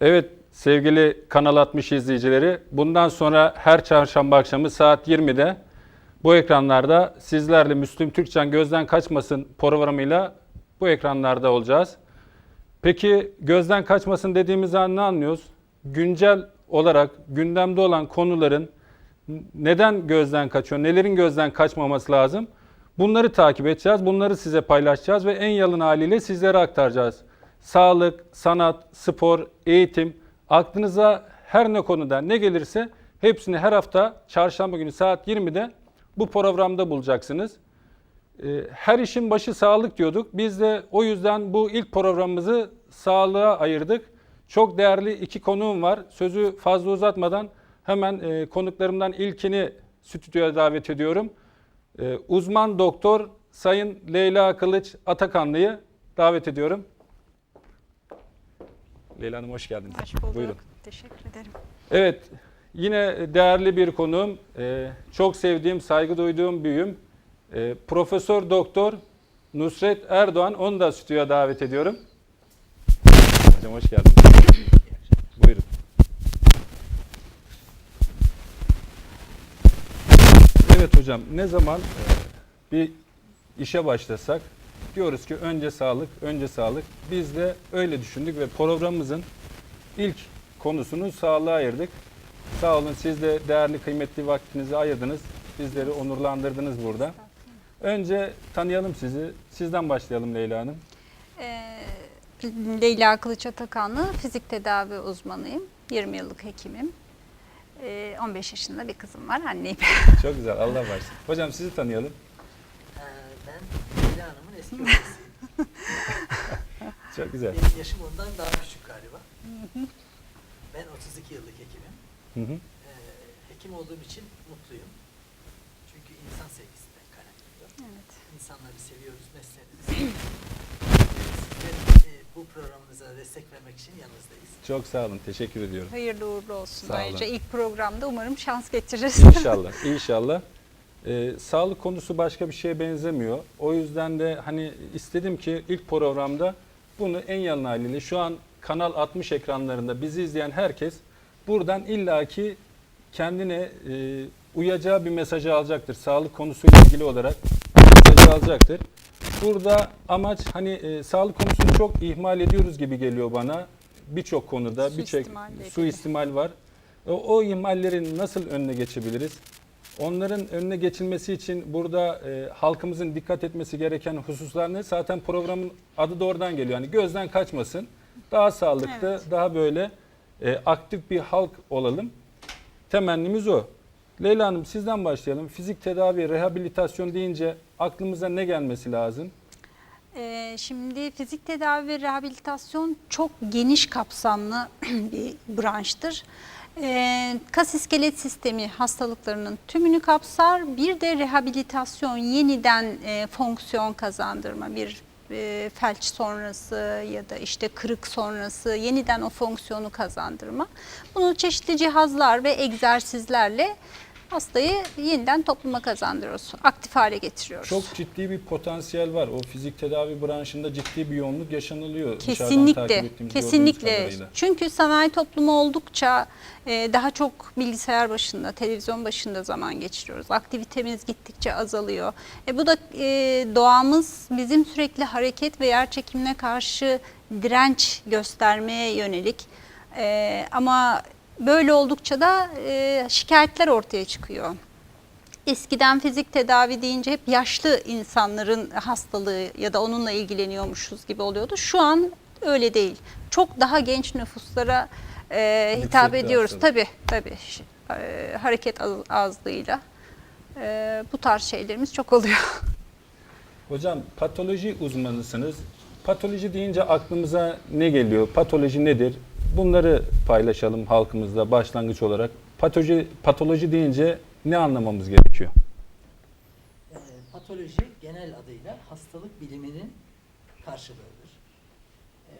Evet sevgili Kanal 60 izleyicileri bundan sonra her çarşamba akşamı saat 20'de bu ekranlarda sizlerle Müslüm Türkçen gözden kaçmasın programıyla bu ekranlarda olacağız. Peki gözden kaçmasın dediğimiz an ne anlıyoruz? Güncel olarak gündemde olan konuların neden gözden kaçıyor, nelerin gözden kaçmaması lazım? Bunları takip edeceğiz, bunları size paylaşacağız ve en yalın haliyle sizlere aktaracağız. Sağlık, sanat, spor, eğitim, aklınıza her ne konuda ne gelirse hepsini her hafta çarşamba günü saat 20'de bu programda bulacaksınız. Ee, Her işin başı sağlık diyorduk. Biz de o yüzden bu ilk programımızı sağlığa ayırdık. Çok değerli iki konuğum var. Sözü fazla uzatmadan hemen e, konuklarımdan ilkini stüdyoya davet ediyorum. E, Uzman doktor Sayın Leyla Kılıç Atakanlı'yı davet ediyorum. Leyla Hanım hoş geldiniz. Hoş bulduk. Buyurun. Teşekkür ederim. Evet, yine değerli bir konuğum. Ee, çok sevdiğim, saygı duyduğum büyüğüm. Ee, Profesör Doktor Nusret Erdoğan. Onu da stüdyoya davet ediyorum. Hocam hoş geldiniz. Buyurun. Evet hocam, ne zaman e, bir işe başlasak diyoruz ki önce sağlık, önce sağlık. Biz de öyle düşündük ve programımızın ilk konusunu sağlığa ayırdık. Sağ olun siz de değerli kıymetli vaktinizi ayırdınız. Bizleri onurlandırdınız burada. Önce tanıyalım sizi. Sizden başlayalım Leyla Hanım. Ee, Leyla Kılıç Atakanlı, fizik tedavi uzmanıyım. 20 yıllık hekimim. Ee, 15 yaşında bir kızım var, anneyim. Çok güzel Allah başlasın. Hocam sizi tanıyalım. Ee, Ben Leyla Hanım'ın eski. Çok güzel. Benim yaşım ondan daha küçük galiba. Ben 32 yıllık hekimim. Hı hı. Ee, hekim olduğum için mutluyum. Çünkü insan sevgisinden kaynaklanıyor. evet. İnsanları seviyoruz, mesleğimizi seviyoruz. Sizlerin e, bu programınıza destek vermek için yanınızdayız. Çok sağ olun. Teşekkür ediyorum. Hayırlı uğurlu olsun. Sağ olun. Ayrıca ilk programda umarım şans getiririz. İnşallah. İnşallah. Ee, sağlık konusu başka bir şeye benzemiyor. O yüzden de hani istedim ki ilk programda bunu en yalın haliyle şu an Kanal 60 ekranlarında bizi izleyen herkes buradan illaki kendine e, uyacağı bir mesajı alacaktır. Sağlık konusuyla ilgili olarak mesajı alacaktır. Burada amaç hani e, sağlık konusunu çok ihmal ediyoruz gibi geliyor bana. Birçok konuda birçok suistimal var. O, o ihmallerin nasıl önüne geçebiliriz? Onların önüne geçilmesi için burada e, halkımızın dikkat etmesi gereken hususlar ne? Zaten programın adı da oradan geliyor. Yani gözden kaçmasın. Daha sağlıklı, Evet. daha böyle e, aktif bir halk olalım. Temennimiz o. Leyla Hanım sizden başlayalım. Fizik tedavi, rehabilitasyon deyince aklımıza ne gelmesi lazım? Ee, şimdi fizik tedavi ve rehabilitasyon çok geniş kapsamlı bir branştır. Ee, kas iskelet sistemi hastalıklarının tümünü kapsar. Bir de rehabilitasyon, yeniden e, fonksiyon kazandırma, bir e, felç sonrası ya da işte kırık sonrası yeniden o fonksiyonu kazandırma. Bunu çeşitli cihazlar ve egzersizlerle hastayı yeniden topluma kazandırıyoruz, aktif hale getiriyoruz. Çok ciddi bir potansiyel var. O fizik tedavi branşında ciddi bir yoğunluk yaşanılıyor. Kesinlikle, kesinlikle. Çünkü sanayi toplumu oldukça e, daha çok bilgisayar başında, televizyon başında zaman geçiriyoruz. Aktivitemiz gittikçe azalıyor. E, bu da e, doğamız bizim sürekli hareket ve yer çekimine karşı direnç göstermeye yönelik. E, ama böyle oldukça da e, şikayetler ortaya çıkıyor. Eskiden fizik tedavi deyince hep yaşlı insanların hastalığı ya da onunla ilgileniyormuşuz gibi oluyordu. Şu an öyle değil. Çok daha genç nüfuslara e, hitap Yüksekli ediyoruz. Tabii tabii. E, hareket az, azlığıyla. E, bu tarz şeylerimiz çok oluyor. Hocam patoloji uzmanısınız. Patoloji deyince aklımıza ne geliyor? Patoloji nedir? Bunları paylaşalım halkımızla başlangıç olarak. Patoloji, patoloji deyince ne anlamamız gerekiyor? Ee, patoloji genel adıyla hastalık biliminin karşılığıdır. Ee,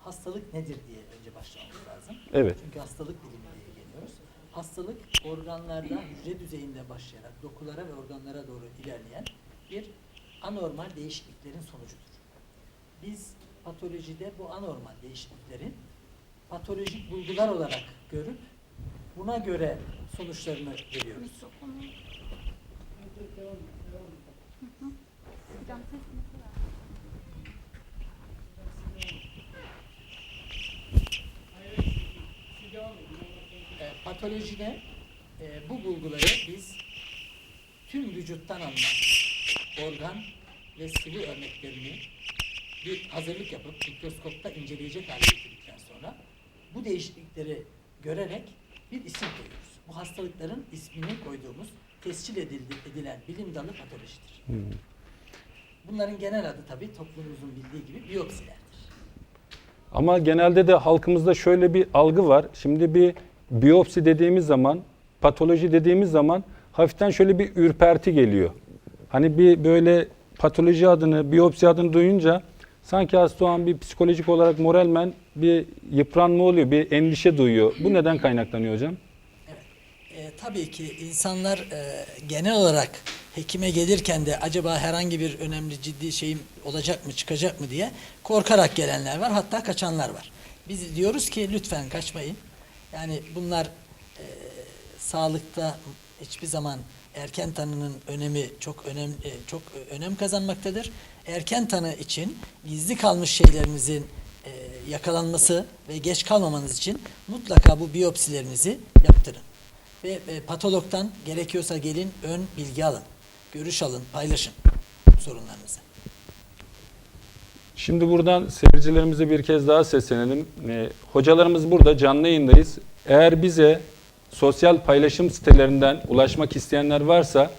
hastalık nedir diye önce başlamamız lazım. Evet. Çünkü hastalık bilimi diye geliyoruz. Hastalık organlarda hücre düzeyinde başlayarak dokulara ve organlara doğru ilerleyen bir anormal değişikliklerin sonucudur. Biz patolojide bu anormal değişikliklerin patolojik bulgular olarak görüp buna göre sonuçlarını veriyoruz. E, patolojide e, bu bulguları biz tüm vücuttan alınan organ ve sıvı örneklerini bir hazırlık yapıp mikroskopta inceleyecek hale sonra bu değişiklikleri görerek bir isim koyuyoruz. Bu hastalıkların ismini koyduğumuz tescil edildi, edilen bilim dalı patolojidir. Bunların genel adı tabii toplumumuzun bildiği gibi biyopsilerdir. Ama genelde de halkımızda şöyle bir algı var. Şimdi bir biyopsi dediğimiz zaman, patoloji dediğimiz zaman hafiften şöyle bir ürperti geliyor. Hani bir böyle patoloji adını, biyopsi adını duyunca sanki hasta o an bir psikolojik olarak moralmen bir yıpranma oluyor, bir endişe duyuyor. Bu neden kaynaklanıyor hocam? E, tabii ki insanlar e, genel olarak hekime gelirken de acaba herhangi bir önemli ciddi şeyim olacak mı çıkacak mı diye korkarak gelenler var hatta kaçanlar var. Biz diyoruz ki lütfen kaçmayın. Yani bunlar e, sağlıkta hiçbir zaman erken tanının önemi çok önem e, çok önem kazanmaktadır. Erken tanı için gizli kalmış şeylerinizin e, yakalanması ve geç kalmamanız için mutlaka bu biyopsilerinizi yaptırın. Ve e, patologdan gerekiyorsa gelin ön bilgi alın. Görüş alın, paylaşın sorunlarınızı. Şimdi buradan seyircilerimize bir kez daha seslenelim. Ee, hocalarımız burada canlı yayındayız. Eğer bize sosyal paylaşım sitelerinden ulaşmak isteyenler varsa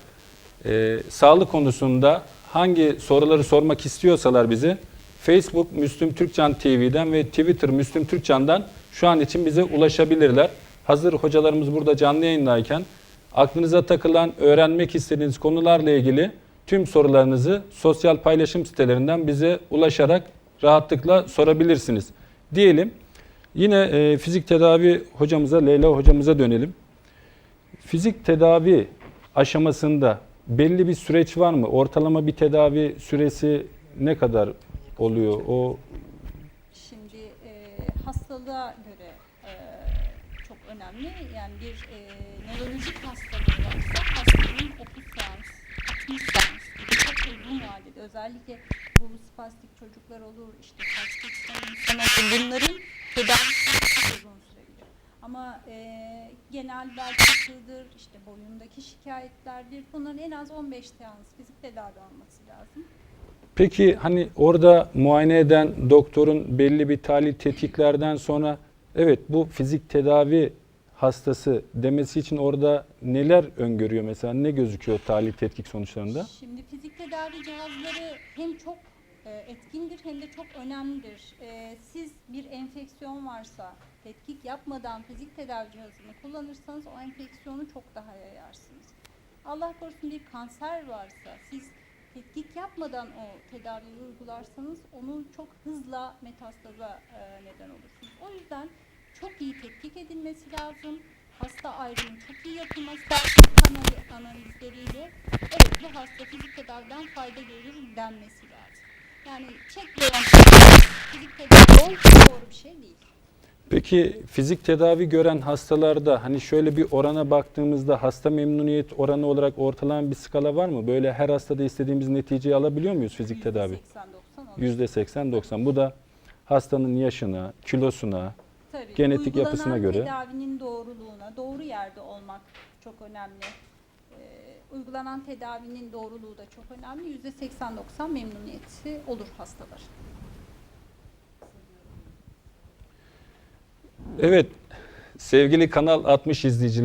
e, sağlık konusunda hangi soruları sormak istiyorsalar bize Facebook Müslüm Türkcan TV'den ve Twitter Müslüm Türkcan'dan şu an için bize ulaşabilirler. Hazır hocalarımız burada canlı yayındayken aklınıza takılan, öğrenmek istediğiniz konularla ilgili tüm sorularınızı sosyal paylaşım sitelerinden bize ulaşarak rahatlıkla sorabilirsiniz. Diyelim yine e, fizik tedavi hocamıza, Leyla hocamıza dönelim. Fizik tedavi aşamasında belli bir süreç var mı? Ortalama bir tedavi süresi ne kadar oluyor? O Şimdi e, hastalığa göre e, çok önemli. Yani bir e, nörolojik hastalığı varsa hastanın 30 seans, 60 seans gibi çok uzun vadede özellikle bu spastik çocuklar olur, işte spastik insan olur. Bunların tedavisi çok uzun sürebilir. Ama e, genel bel fıtığıdır, işte boyundaki şikayetlerdir. Bunların en az 15 seans fizik tedavi alması lazım. Peki hani orada muayene eden doktorun belli bir tahlil tetkiklerden sonra evet bu fizik tedavi hastası demesi için orada neler öngörüyor mesela ne gözüküyor tahlil tetkik sonuçlarında? Şimdi fizik tedavi cihazları hem çok e, etkindir hem de çok önemlidir. E, Siz bir enfeksiyon varsa tetkik yapmadan fizik tedavi cihazını kullanırsanız o enfeksiyonu çok daha yayarsınız. Allah korusun bir kanser varsa siz tetkik yapmadan o tedaviyi uygularsanız onu çok hızla metastaza e, neden olursunuz. O yüzden çok iyi tetkik edilmesi lazım. Hasta ayrımı çok iyi yapılması lazım. Kan analizleriyle evet bu hasta fizik tedaviden fayda görür denmesi lazım. Yani çekmeyen fizik tedavi doğru bir şey değil. Peki fizik tedavi gören hastalarda hani şöyle bir orana baktığımızda hasta memnuniyet oranı olarak ortalama bir skala var mı? Böyle her hastada istediğimiz neticeyi alabiliyor muyuz fizik tedavi? %80-90 olur. %80-90. Bu da hastanın yaşına, kilosuna, Tabii, genetik uygulanan yapısına göre. tedavinin doğruluğuna, doğru yerde olmak çok önemli. Ee, uygulanan tedavinin doğruluğu da çok önemli. %80-90 memnuniyeti olur hastalar. Evet sevgili Kanal 60 izleyicileri.